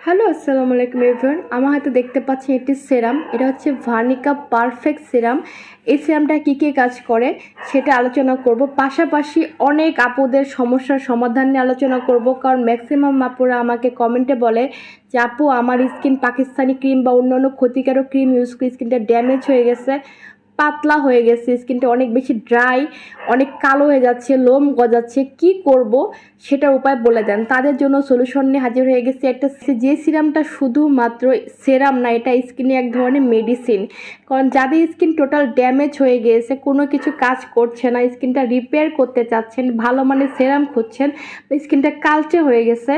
Hello আসসালামু আলাইকুম everyone আমার হাতে দেখতে পাচ্ছেন একটি সেরাম এটা হচ্ছে ভার্নিকা পারফেক্ট সেরাম এই সেরামটা কী কী কাজ করে সেটা আলোচনা করব। পাশাপাশি অনেক আপুদের সমস্যার সমাধান নিয়ে আলোচনা করব। কারণ ম্যাক্সিমাম আপুরা আমাকে কমেন্টে বলে যে, আপু, আমার স্কিন পাকিস্তানি ক্রিম বা অন্যান্য ক্ষতিকারক ক্রিম ইউজ করে স্কিনটা ড্যামেজ হয়ে গেছে। পাতলা হয়ে গেছে স্কিনটা অনেক বেশি ড্রাই অনেক কালো হয়ে যাচ্ছে, লোম গজাচ্ছে, কি করব সেটার উপায় বলে দেন। তাদের জন্য সলিউশন নিয়ে হাজির হয়ে গেছে একটা যে সিরামটা শুধুমাত্র সেরাম না, এটা স্কিনে এক ধরনের মেডিসিন কারণ যাদের স্কিন টোটাল ড্যামেজ হয়ে গিয়েছে, কোনো কিছু কাজ করছে না স্কিনটা রিপেয়ার করতে চাচ্ছেন, ভালো মানে সেরাম খুঁজছেন স্কিনটা কালচে হয়ে গেছে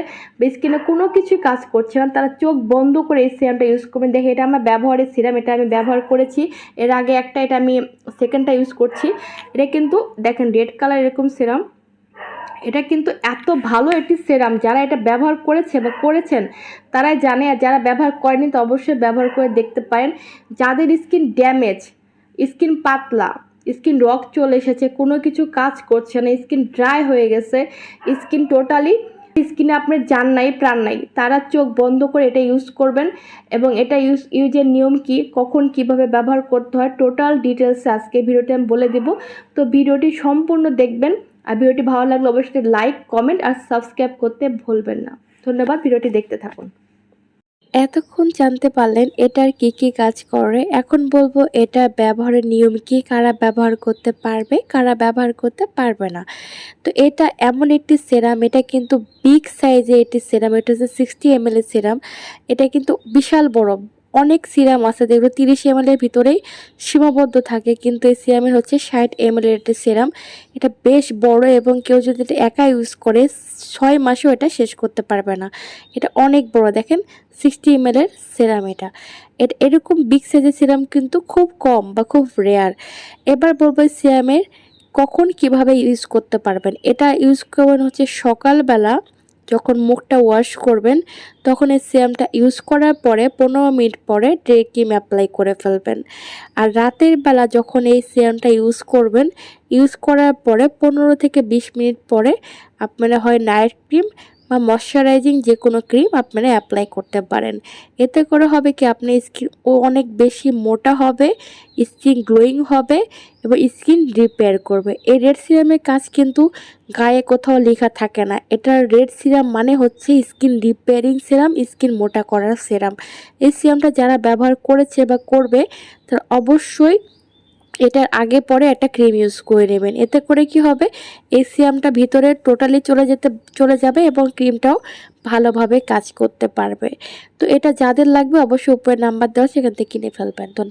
স্কিনে কোনো কিছু কাজ করছে না, তারা চোখ বন্ধ করে এই সিরামটা ইউজ করবেন। দেখে এটা আমার ব্যবহারের সিরাম এটা আমি ব্যবহার করেছি। এর আগে একটা এটা আমি সেকেন্ডটা ইউজ করছি। এটা কিন্তু দেখেন রেড কালার এরকম সেরাম এটা কিন্তু এত ভালো একটি সেরাম যারা এটা ব্যবহার করেছে বা করেছেন, তারাই জানে। আর যারা ব্যবহার করেনি তো অবশ্যই ব্যবহার করে দেখতে পারেন। যাদের স্কিন ড্যামেজ স্কিন পাতলা স্কিন রক চলে এসেছে, কোনো কিছু কাজ করছে না স্কিন ড্রাই হয়ে গেছে স্কিন টোটালি স্কিনে আপনার জান নাই, প্রাণ নাই, তারা চোখ বন্ধ করে এটা ইউজ করবেন এবং এটা ইউজ ইউজের নিয়ম কি, কখন কীভাবে ব্যবহার করতে হয় টোটাল ডিটেলস আজকে ভিডিওটি আমি বলে দেব। তো ভিডিওটি সম্পূর্ণ দেখবেন, আর ভিডিওটি ভালো লাগলে অবশ্যই লাইক কমেন্ট আর সাবস্ক্রাইব করতে ভুলবেন না। ধন্যবাদ ভিডিওটি দেখতে থাকুন। এতক্ষণ জানতে পারলেন এটার কি কি কাজ করে। এখন বলব এটা ব্যবহারের নিয়ম কি, কারা ব্যবহার করতে পারবে, কারা ব্যবহার করতে পারবে না। তো এটা এমন একটি সেরাম এটা কিন্তু বিগ সাইজে একটি সেরাম এটা হচ্ছে সিক্সটি এম এর সেরাম এটা কিন্তু বিশাল বড়। অনেক সিরাম আছে, যেগুলো তিরিশ এম এর ভিতরেই সীমাবদ্ধ থাকে, কিন্তু এই সিরামের হচ্ছে ষাট এম এর একটি সেরাম। এটা বেশ বড় এবং কেউ যদি এটা একা ইউজ করে, ছয় মাসেও এটা শেষ করতে পারবে না। এটা অনেক বড়, দেখেন সিক্সটি এম এর সিরাম এটা। এটা এরকম বিগ সাইজের সিরাম কিন্তু খুব কম বা খুব রেয়ার এবার বলব সিরামের কখন কীভাবে ইউজ করতে পারবেন। এটা ইউজ করবেন হচ্ছে সকালবেলা যখন মুখটা ওয়াশ করবেন, তখন এই সিরামটা ইউজ করার পরে পনেরো মিনিট পরে ডে ক্রিম অ্যাপ্লাই করে ফেলবেন। আর রাতের বেলা যখন এই সিরামটা ইউজ করবেন ইউজ করার পরে পনেরো থেকে বিশ মিনিট পরে আপনারা হয় নাইট ক্রিম বা ময়শ্চারাইজিং যে কোনো ক্রিম আপনারা অ্যাপ্লাই করতে পারেন। এতে করে হবে কি আপনার স্কিন ও অনেক বেশি মোটা হবে স্কিন গ্লোয়িং হবে এবং স্কিন রিপেয়ার করবে। এই রেড সিরামের কাজ কিন্তু গায়ে কোথাও লেখা থাকে না। এটা রেড সিরাম মানে হচ্ছে স্কিন রিপেয়ারিং সিরাম স্কিন মোটা করার সিরাম এই সিরামটা যারা ব্যবহার করেছে বা করবে, তারা অবশ্যই এটার আগে পরে একটা ক্রিম ইউজ করে নেবেন। এতে করে কি হবে? এই সিয়ামটা ভিতরে টোটালি চলে যেতে, চলে যাবে এবং ক্রিমটাও ভালোভাবে কাজ করতে পারবে। তো এটা যাদের লাগবে অবশ্যই উপরে নাম্বার দেওয়া, সেখান থেকে কিনে ফেলবেন। ধন্যবাদ।